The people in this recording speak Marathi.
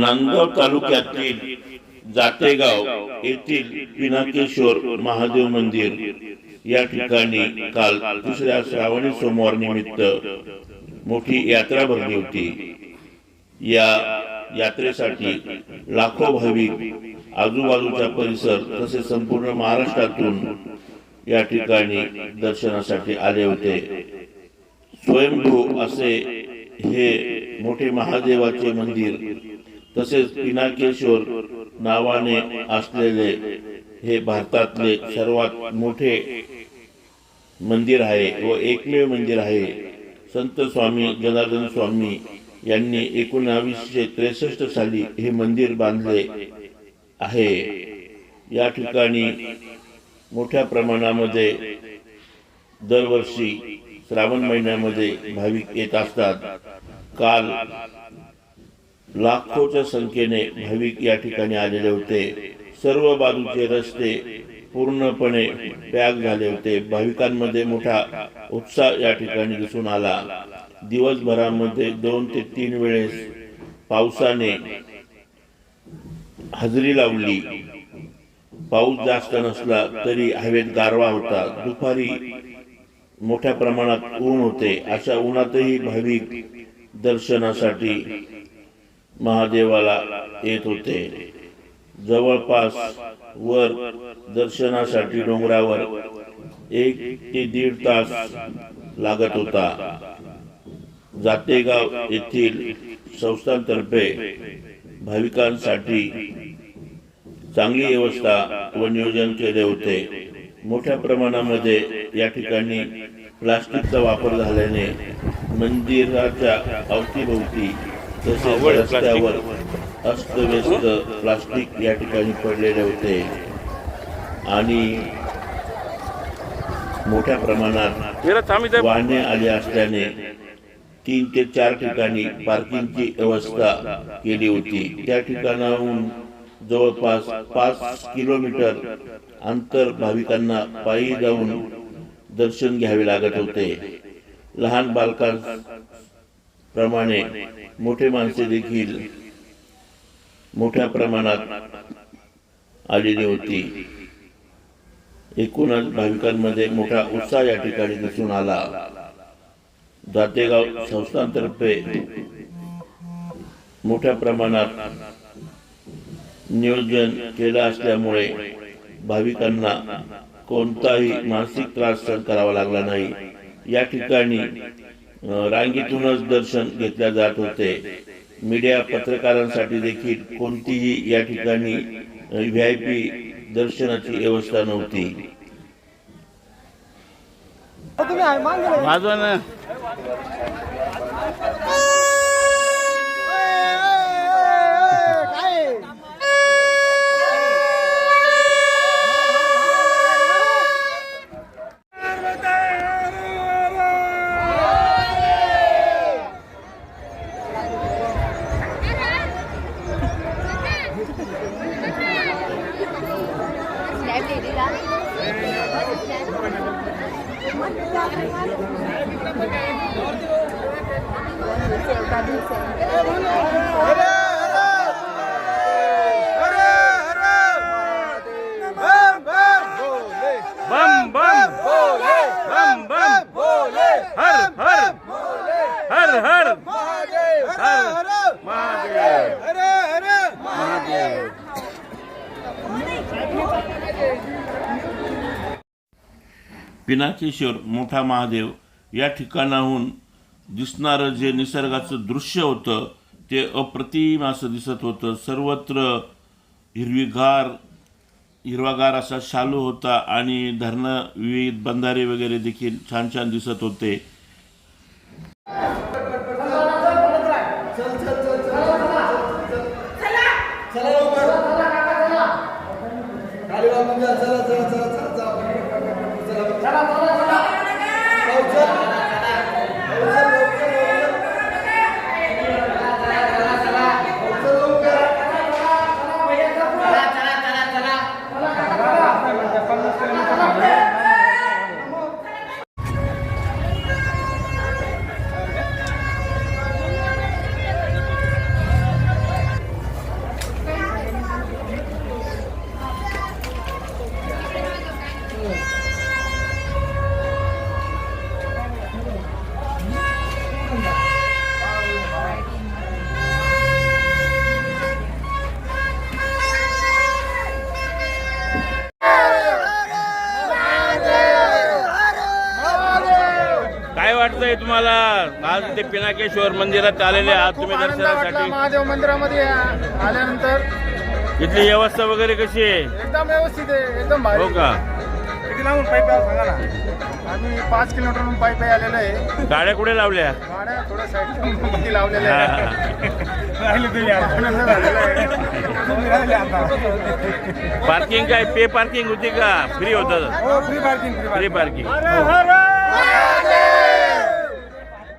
नांदगाव तालुक्यातील जातेगाव येथील पिनाकेश्वर महादेव मंदिर. या ठिकाणी काल दुसऱ्या श्रावणी सोमवार निमित्त मोठी यात्रा भरली होती. या यात्रेसाठी लाखो भाविक आजूबाजूचा परिसर तसेच संपूर्ण महाराष्ट्रातून या ठिकाणी दर्शनासाठी आले होते. स्वयंभू असे हे मोठे महादेवाचे मंदिर तसेच पिनाकेश्वर नावाने असलेले हे भारतातले सर्वात मोठे मंदिर आहे व एकमेव मंदिर आहे. संत स्वामी जनार्दन स्वामी यांनी एकोणावीसशे त्रेसष्ट साली हे मंदिर बांधले आहे. या ठिकाणी मोठ्या प्रमाणामध्ये दरवर्षी श्रावण महिन्यामध्ये भाविक येत असतात. काल लाखोच्या संख्येने भाविक या ठिकाणी आलेले होते. सर्व बाजूचे रस्ते पूर्णपणे पॅक झाले होते. भाविकांमध्ये मोठा उत्साह या ठिकाणी दिसून आला. दिवसभरामध्ये दोन ते तीन वेळेस पावसाने हजेरी लावली. पाऊस जास्त नसला तरी हवेत गारवा होता. दुपारी मोठ्या प्रमाणात ऊन होते. अशा उन्हातही भाविक दर्शनासाठी महादेवाला येत होते. जवळपास वर दर्शनासाठी डोंगरावर एक ते दीड तास लागत होता. जातेगाव येथील संस्थांतर्फे भाविकांसाठी चांगली व्यवस्था व नियोजन केले होते. मोठ्या प्रमाणामध्ये या ठिकाणी प्लास्टिकचा वापर झाल्याने मंदिराच्या अवतीभोवती तसेच रस्त्यावर अस्तव्यस्त प्लास्टिक या ठिकाणी पडलेले होते. आणि मोठ्या प्रमाणात. वाहने आली असल्याने तीन ते चार ठिकाणी पार्किंगची व्यवस्था केली होती. त्या ठिकाणाहून जवळपास पाच किलोमीटर अंतर भाविकांना पायी जाऊन दर्शन घ्यावे लागत होते. लहान प्रमाणे मोठे माणसे देखील मोठ्या प्रमाणात आलेली होती. एकूणच भाविकांमध्ये मोठा उत्साह या ठिकाणी दिसून आला. जातेगाव संस्थांतर्फे मोठ्या प्रमाणात नियोजन केलं असल्यामुळे भाविकांना कोणताही मानसिक त्रास सहन करावा लागला नाही. या ठिकाणी रांगेतूनच दर्शन घेतल्या जात होते. मीडिया पत्रकारांसाठी देखील कोणतीही या ठिकाणी व्ही आय पी दर्शनाची व्यवस्था नव्हती. बाजूनं Thank you. पिनाकेश्वर मोठा महादेव या ठिकाणाहून दिसणारं जे निसर्गाचं दृश्य होतं ते अप्रतिम असं दिसत होतं. सर्वत्र हिरवीगार हिरवागार असा शालू होता आणि धरणं विविध बंधारे वगैरे देखील छान छान दिसत होते. वाटतंय तुम्हाला? आज ते पिनाकेश्वर मंदिरात आलेले आहात तुम्ही दर्शनासाठी. महादेव मंदिरामध्ये आल्यानंतर. इथली व्यवस्था वगैरे कशी आहे? एकदम व्यवस्थित आहे एकदम भारी. हो का? किती लावून पाईप सांगा ना. आम्ही पाच किलोमीटरहून पाईप आलेलो आहे. गाड्या कुठे लावल्या? गाड्या थोड्या साईड लावलेल्या आहे राहिले तुम्ही आनंद झालेला आहे तुम्ही राहिले आता. पार्किंग काय? पे पार्किंग होती का? फ्री होतं. हो फ्री पार्किंग फ्री पार्किंग.